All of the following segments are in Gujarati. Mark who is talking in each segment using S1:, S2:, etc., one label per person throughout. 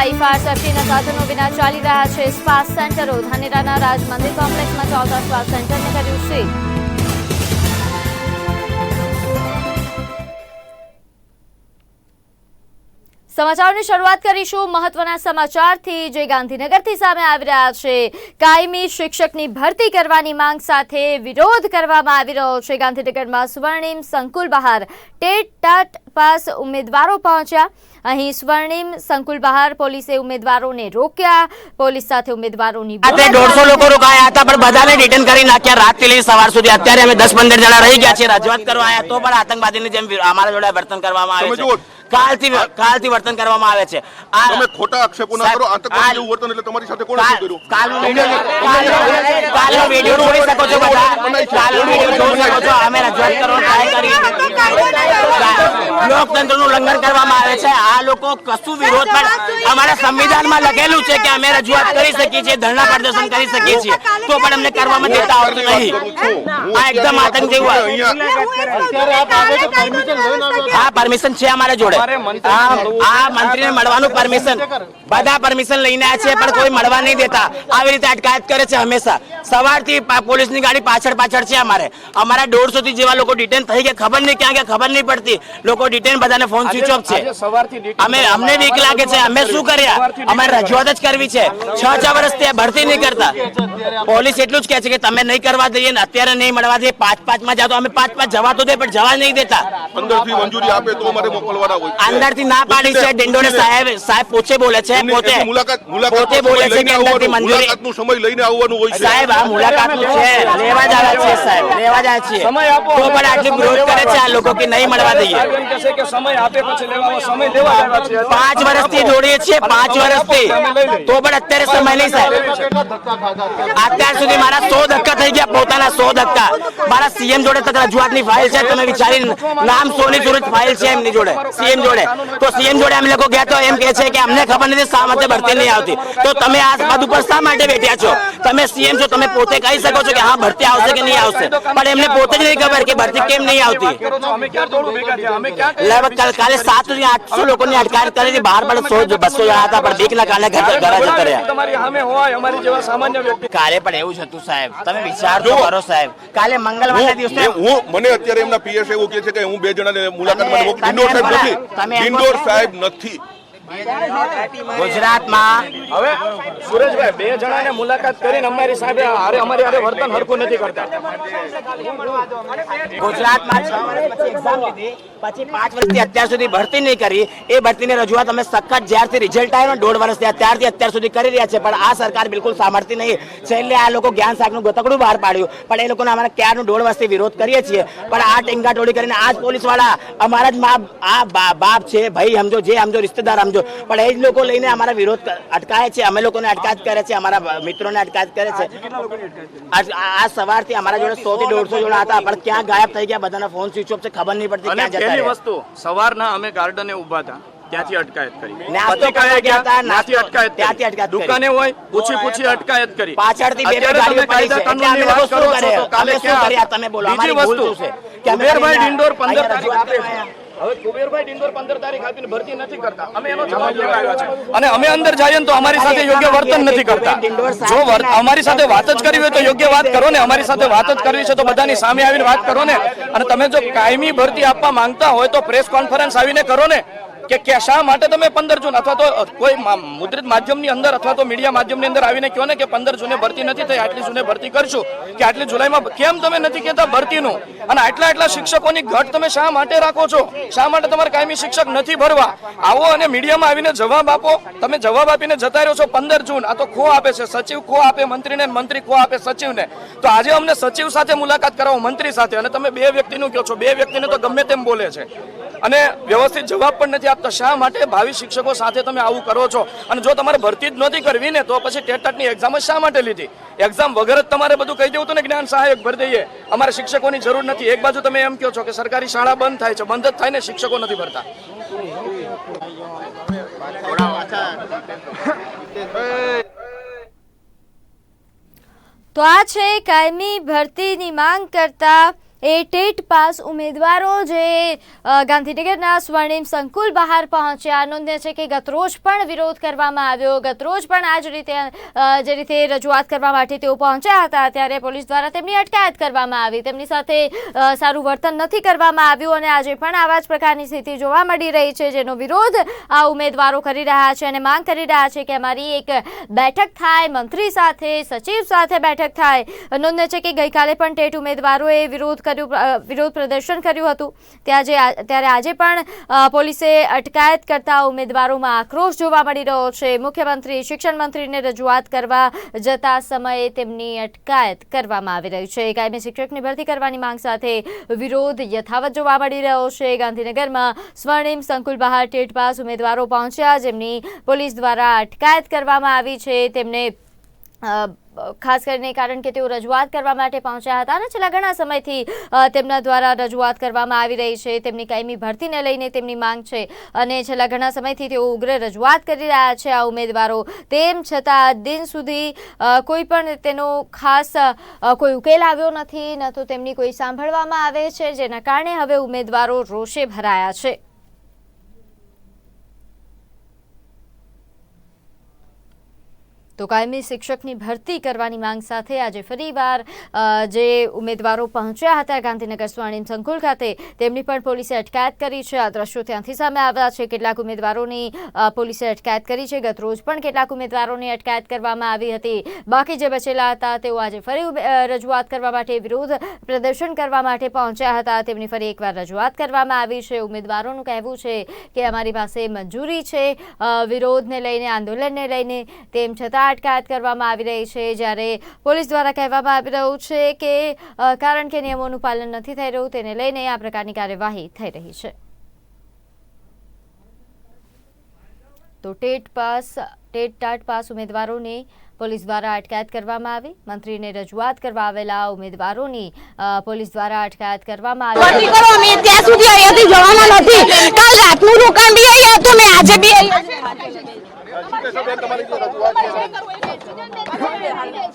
S1: સફાઈ ફાયર સાધનો વિના ચાલી રહ્યા છે. સ્પા સેન્ટરો ધાનેરાના રાજ મંદિર કોમ્પ્લેક્સમાં ચાલતા સ્પા સેન્ટરને કર્યું સીલ સમાચારની શરૂઆત કરીશું. મહત્વના સમાચારથી જે ગાંધીનગરથી સામે આવી રહ્યા છે. કાયમી શિક્ષકની ભરતી કરવાની માંગ સાથે વિરોધ કરવામાં આવી રહ્યો છે. ગાંધીનગરમાં સ્વર્ણિમ સંકુલ બહાર ટેટ ટાટ પાસ ઉમેદવારો પહોંચ્યા. અહીં સ્વર્ણિમ સંકુલ બહાર પોલીસે ઉમેદવારોને રોક્યા. પોલીસ સાથે ઉમેદવારોની
S2: રાત્રે દોઢસો લોકો રોકાયા હતા પણ બધાને રિટર્ન કરી નાખ્યા. રાતથી લઈને સવાર સુધી અત્યારે અમે દસ પંદર જણા રહી ગયા છે રજૂઆત કરવા આવ્યા તો પણ આતંકવાદીની જેમ અમારા જોડે વર્તન કરવામાં આવે છે. કાલથી કાલથી વર્તન કરવામાં આવે છે આ
S3: તમે ખોટા આક્ષેપો ના કરો આતંકવાદ જેવું વર્તન એટલે તમારી સાથે કોણે શું કર્યું
S2: કાલનો વિડિયો કાલનો વીડિયો જોઈ શકો છો બધા કાલનો વિડિયો જોઈ શકો છો અમે રજૂઆત કરવાનો ટ્રાય કરી લોકતંત્રનું ઉલ્લંઘન કરવામાં આવે છે. આ લોકો કશું વિરોધ પણ અમારા સંવિધાનમાં લખેલું છે કે અમે રજૂઆત કરી શકીએ છીએ ધરણા પ્રદર્શન કરી શકીએ છીએ. તો પણ અમને કરવામાં દેતા આવતું નહીં. આ એકદમ આતંક જેવું હા પરમિશન છે. અમારા જોડે. આ આ મંત્રીને મળવાનું પરમિશન બધા પરમિશન લઈને આવ્યા છે પણ કોઈ મળવા નહીં દેતા. આવી રીતે અટકાયત કરે છે હંમેશા. સવારથી પોલીસ પોલીસની ગાડી પાછળ પાછળ છે અમારે. અમારા દોઢસો થી જેવા લોકો ડિટેન થઈ ગયા. ખબર નહીં ક્યાં ગયા ખબર નહીં પડતી. લોકો ડિટેન બધાને ફોન સ્વિચ ઓફ છે. અમે અમને બીક લાગે છે અમે શું કર્યા? અમારે રજૂઆત જ કરવી છે. છ છ વર્ષથી ત્યાં ભરતી નહીં કરતા. પોલીસ એટલું જ કહે છે કે તમે નહીં કરવા દઈએ ને અત્યારે નહીં મળવા દઈએ પાંચ પાંચમાં તો અમે પાંચ પાંચ જવા તો દે પણ જવા નહીં દેતા.
S3: અંદરથી મંજૂરી આપે તો અમારે મોકલવાના હોય.
S2: અંદરથી ના પાડી છે ડિંડોરે સાહેબ સાહેબ પોતે બોલે છે પોતે.
S3: મુલાકાત
S2: બોલે છે કે અંદરથી મંજૂરી
S3: નું સમય લઈને આવવાનું હોય છે.
S2: સાહેબ આ મુલાકાત છે. લેવા જ આવ્યા છે સાહેબ. લેવા જ આવ્યા છીએ. તો પણ આટલી વિરોધ કરે છે આ લોકો કે નહીં મળવા દઈએ?
S4: કે સમય આપે પછી લેવા સમય લેવા આવ્યા છીએ
S2: પાંચ વર્ષથી દોડીએ છીએ પાંચ વર્ષથી. તો પણ અત્યારે સમય નહીં સાહેબ. અત્યાર સુધી મારા સો ધક્કા થઈ ગયા પોતાના સો ધક્કા. મારા સીએમ જોડે તક રજૂઆતની ફાઇલ છે તમે વિચારી નામ સોની સુરત ફાઇલ છે એમની જોડે સીએમ જોડે. તો સીએમ જોડે અમે લોકો ગયા તો એમ કે છે કે અમને ખબર નથી શા માટે ભરતી નહીં આવતી. તો તમે આ પદ ઉપર શા માટે બેઠ્યા છો? તમે સીએમ છો તમે પોતે કહી શકો છો કે હા ભરતી આવશે કે નહીં આવશે. પણ એમને પોતે જ નહીં ખબર કે ભરતી કેમ નહીં આવતી. લગભગ કાલ- સાત સુધી આઠસો લોકોની અટકાયત કરી હતી. બહાર પણ સો બસો જણા હતા પણ બીકના કારણે ઘર ઘરે જતા રહ્યા
S4: તમારી સામે હોય અમારી જેવા સામાન્ય વ્યક્તિ.
S2: કાલે પણ એવું જ હતું સાહેબ. તમે વિચાર તો કરો સાહેબ. કાલે મંગળવારના દિવસે
S3: હું મને અત્યારે એમના પીએસ એવું કહે છે કે હું બે જણાને મુલાકાત ઇન્ડોર સાહેબ નથી.
S2: બોલો.
S3: સાહેબ નથી.
S2: ગુજરાતમાં
S4: હવે સુરેશભાઈ બે જણાને મુલાકાત કરીને અમારી સાહેબ હારે અમારી હારે વર્તન હરખું નથી કરતા.
S2: ગુજરાતમાં છ વર્ષ પછી એક્ઝામ લીધી. પછી પાંચ વર્ષથી અત્યાર સુધી ભરતી નહીં કરી. એ ભરતીની રજૂઆત અમે સખત જ્યારથી રિઝલ્ટ આવ્યો ને દોઢ વર્ષથી અત્યારથી અત્યાર સુધી કરી રહ્યા છે પણ આ સરકાર બિલકુલ સાંભળતી નહીં. છેલ્લે આ લોકો જ્ઞાન શાકનું ગતકડું બહાર પાડ્યું. પણ એ લોકોને અમારે ક્યારનું દોઢ વર્ષથી વિરોધ કરીએ છીએ. પણ આ ટીંગા ટોળી કરીને આ જ પોલીસવાળા અમારા જ મા આ બાપ છે ભાઈ સમજો જે સમજો રિશ્તેદાર સમજો. પણ એ જ લોકો લઈને અમારા વિરોધ અટકાય છે અમે લોકોને અટકાયત કરે છે અમારા મિત્રોને અટકાયત કરે છે આ આ સવારથી અમારા જોડે સો થી દોઢસો જણા હતા પણ ક્યાં ગાયબ થઈ ગયા બધાના ફોન સ્વિચ ઓફ છે ખબર નહીં પડતી ક્યાં જતા
S4: વસ્તુ સવારના અમે ગાર્ડને ઊભા હતા ત્યાંથી અટકાયત કરી પછી
S2: કરવા
S4: કયા
S2: ગયા
S4: ત્યાંથી અટકાયત
S2: ત્યાંથી અટકાયત
S4: દુકાને હોય પૂછી પૂછી અટકાયત કરી
S2: પાછળથી બે બે ગાડીઓ
S4: તમે
S2: પડી છે. અમે લોકો શું
S4: કરો છો
S2: કર્યા?
S4: તો કાલે
S2: અમે શું કર્યા? તમે બોલો. અમારી ભૂલ શું છે? કે અમે
S4: તારીખ. હવે કુબેરભાઈ ડિંડોર પંદર તારીખ આપીને ભરતી નથી કરતા. અમે એનો જવાબ લેવા છે. અને અમે અંદર જઈએ ને તો અમારી સાથે યોગ્ય વર્તન નથી કરતા. જો અમારી સાથે વાત જ કરવી હોય તો યોગ્ય વાત કરો ને. અમારી સાથે વાત જ કરવી છે તો બધાની સામે આવીને વાત કરો ને. અને તમે જો કાયમી ભરતી આપવા માંગતા હોય તો પ્રેસ કોન્ફરન્સ આવીને કરો ને. કે કે શા માટે તમે પંદર જૂન અથવા તો કોઈ મુદ્રિત માધ્યમની અંદર અથવા તો મીડિયા માધ્યમની અંદર આવીને કહો ને કે પંદર જૂને ભરતી નથી થઈ, આટલી જૂને ભરતી કરશું, કે આટલી જુલાઈમાં કેમ તમે નથી કહેતા ભરતીનું? અને આટલા આટલા શિક્ષકોની ઘટ તમે શા માટે રાખો છો? શા માટે તમારે કાયમી શિક્ષક નથી ભરવા? આવો અને મીડિયામાં આવીને જવાબ આપો. તમે જવાબ આપીને જતા રહ્યો છો પંદર જૂન. આ તો ખો આપે છે, સચિવ ખો આપે, મંત્રીને મંત્રી ખો આપે, સચિવને. તો આજે અમને સચિવ સાથે મુલાકાત કરાવો, મંત્રી સાથે. અને તમે બે વ્યક્તિનું કહો છો. બે વ્યક્તિને તો ગમે તેમ બોલે છે. અને વ્યવસ્થિત જવાબ પણ નથી આપતા. શા માટે ભાવિ શિક્ષકો સાથે તમે આવું કરો છો? અને જો તમારે ભરતી જ નથી કરવી ને, તો પછી ટેટની એક્ઝામ જ શા માટે લીધી? એક્ઝામ વગર જ તમારે બધું કહી દેવું તો ને જ્ઞાન સહાયક ભરી દઈએ. અમારે શિક્ષકોની જરૂર નથી. એક બાજુ તમે એમ કહો છો કે સરકારી શાળા બંધ થાય છે, બંધ જ થાય ને શિક્ષકો નથી ભરતા.
S1: તો આ છે કાયમી ભરતીની માંગ કરતા એ ટેટ પાસ ઉમેદવારો જે ગાંધીનગરના સ્વર્ણિમ સંકુલ બહાર પહોંચ્યા. નોંધ્ય છે કે ગતરોજ પણ વિરોધ કરવામાં આવ્યો. ગતરોજ પણ આ જ રીતે જે રીતે રજૂઆત કરવા માટે તેઓ પહોંચ્યા હતા, ત્યારે પોલીસ દ્વારા તેમની અટકાયત કરવામાં આવી. તેમની સાથે સારું વર્તન નથી કરવામાં આવ્યું અને આજે પણ આવા જ પ્રકારની સ્થિતિ જોવા મળી રહી છે, જેનો વિરોધ આ ઉમેદવારો કરી રહ્યા છે અને માંગ કરી રહ્યા છે કે અમારી એક બેઠક થાય, મંત્રી સાથે, સચિવ સાથે બેઠક થાય. નોંધ્ય છે કે ગઈકાલે પણ ટેટ ઉમેદવારોએ વિરોધ કર્યું વિરોધ પ્રદર્શન કર્યું હતું. ત્યાં જે ત્યારે આજે પણ પોલીસે અટકાયત કરતા ઉમેદવારોમાં આક્રોશ જોવા મળી રહ્યો છે. મુખ્યમંત્રી, શિક્ષણ મંત્રીને રજૂઆત કરવા જતા સમયે તેમની અટકાયત કરવામાં આવી રહી છે. કાયમી શિક્ષકની ભરતી કરવાની માંગ સાથે વિરોધ યથાવત જોવા મળી રહ્યો છે. ગાંધીનગરમાં સ્વર્ણિમ સંકુલ બહાર ટેટ પાસ ઉમેદવારો પહોંચ્યા. જેમની પોલીસ દ્વારા અટકાયત કરવામાં આવી છે. તેમને ખાસ કરીને કારણ કે તેઓ રજૂઆત કરવા માટે પહોંચ્યા હતા અને છેલ્લા ઘણા સમયથી તેમના દ્વારા રજૂઆત કરવામાં આવી રહી છે. તેમની કાયમી ભરતીને લઈને તેમની માંગ છે અને છેલ્લા ઘણા સમયથી તેઓ ઉગ્ર રજૂઆત કરી રહ્યા છે આ ઉમેદવારો. તેમ છતાં, દિન સુધી કોઈ પણ તેનો ખાસ કોઈ ઉકેલ આવ્યો નથી, ન તો તેમની કોઈ સાંભળવામાં આવે છે, જેના કારણે હવે ઉમેદવારો રોષે ભરાયા છે. તો કાયમી શિક્ષકની ભરતી કરવાની માંગ સાથે આજે ફરીવાર જે ઉમેદવારો પહોંચ્યા હતા ગાંધીનગર સ્વર્ણિમ સંકુલ ખાતે, તેમની પણ પોલીસે અટકાયત કરી છે. આ દ્રશ્યો ત્યાંથી સામે આવ્યા છે. કેટલાક ઉમેદવારોની પોલીસે અટકાયત કરી છે. ગત રોજ પણ કેટલાક ઉમેદવારોની અટકાયત કરવામાં આવી હતી. બાકી જે બચેલા હતા, તેઓ આજે ફરી રજૂઆત કરવા માટે વિરોધ પ્રદર્શન કરવા માટે પહોંચ્યા હતા. તેમની ફરી એકવાર રજૂઆત કરવામાં આવી છે. ઉમેદવારોનું કહેવું છે કે અમારી પાસે મંજૂરી છે. વિરોધને લઈને, આંદોલનને લઈને, તેમ છતાં અટકાયત કરવામાં આવી રહી છે જ્યારે પોલીસ દ્વારા કહેવામાં આવી રહ્યું છે કે કારણ કે નિયમોનું પાલન નથી થઈ રહ્યું તેને લઈને આ પ્રકારની કાર્યવાહી થઈ રહી છે. તો TET pass TET TAT pass ઉમેદવારોને પોલીસ દ્વારા અટકાયત કરવામાં આવી. મંત્રીને રજૂઆત કરવા આવેલા ઉમેદવારોની પોલીસ દ્વારા અટકાયત કરવામાં આવી.
S5: અમે ત્યાં સુધી અહીંયાથી જવાના નથી. કાલ રાતનું રોકાણ બી અહીંયા હતું ને આજે બી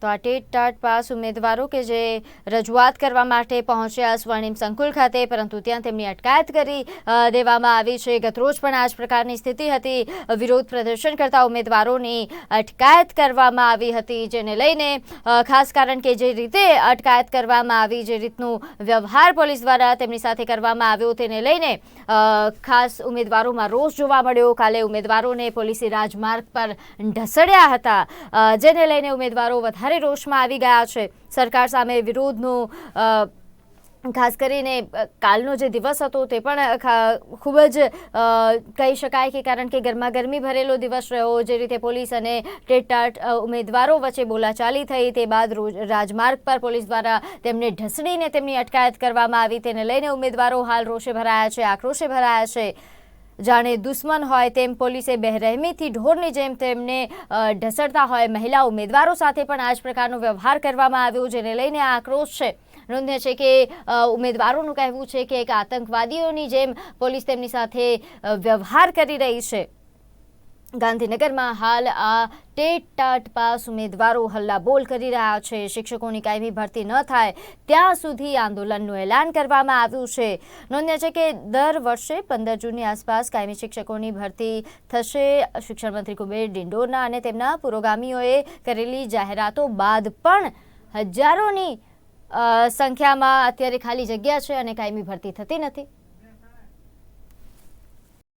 S1: તો આ ટેટ પાસ ઉમેદવારો કે જે રજૂઆત કરવા માટે પહોંચ્યા સ્વર્ણિમ સંકુલ ખાતે, પરંતુ ત્યાં તેમની અટકાયત કરી દેવામાં આવી છે. ગતરોજ પણ આ જ પ્રકારની સ્થિતિ હતી. વિરોધ પ્રદર્શન કરતા ઉમેદવારોની અટકાયત કરવામાં આવી હતી, જેને લઈને ખાસ કારણ કે જે રીતે અટકાયત કરવામાં આવી, જે રીતનું વ્યવહાર પોલીસ દ્વારા તેમની સાથે કરવામાં આવ્યો, તેને લઈને ખાસ ઉમેદવારોમાં રોષ જોવા મળ્યો. કાલે ઉમેદવારોને પોલીસે રાજમાર્ગ પર ઢસડ્યા હતા. જેને લઈને ઉમેદવારો વધારે રોષમાં આવી ગયા છે. સરકાર સામે વિરોધનું ખાસ કરીને કાલનો જે દિવસ હતો તે પણ ખૂબ જ કહી શકાય કે કારણ કે ગરમાગરમી ભરેલો દિવસ રહ્યો. જે રીતે પોલીસ અને ટેટાટ ઉમેદવારો વચ્ચે બોલાચાલી થઈ તે બાદ રોજ- રાજમાર્ગ પર પોલીસ દ્વારા તેમને ઢસડીને તેમની અટકાયત કરવામાં આવી. તેને લઈને ઉમેદવારો હાલ રોષે ભરાયા છે, આક્રોશે ભરાયા છે. જાણે દુશ્મન હોય તેમ પોલીસે બેરહેમીથી ઢોરની જેમ તેમને ઢસડતા હોય મહિલા ઉમેદવારો સાથે પણ આ જ પ્રકારનો વ્યવહાર કરવામાં આવ્યો, જેને લઈને આક્રોશ છે. નોંધ્ય છે કે ઉમેદવારોનું કહેવું છે કે એક આતંકવાદીઓની જેમ પોલીસ તેમની સાથે વ્યવહાર કરી રહી છે. ગાંધીનગરમાં હાલ આ ટેટ ટાટ પાસ ઉમેદવારો હલ્લાબોલ કરી રહ્યા છે. શિક્ષકોની કાયમી ભરતી ન થાય ત્યાં સુધી આંદોલનનું એલાન કરવામાં આવ્યું છે. નોંધ્ય છે કે દર વર્ષે પંદર જૂનની આસપાસ કાયમી શિક્ષકોની ભરતી થશે. શિક્ષણમંત્રી કુબેર ડિંડોરના અને તેમના પુરોગામીઓએ કરેલી જાહેરાતો બાદ પણ હજારોની સંખ્યામાં અત્યારે ખાલી જગ્યા છે અને કાયમી ભરતી થતી નથી.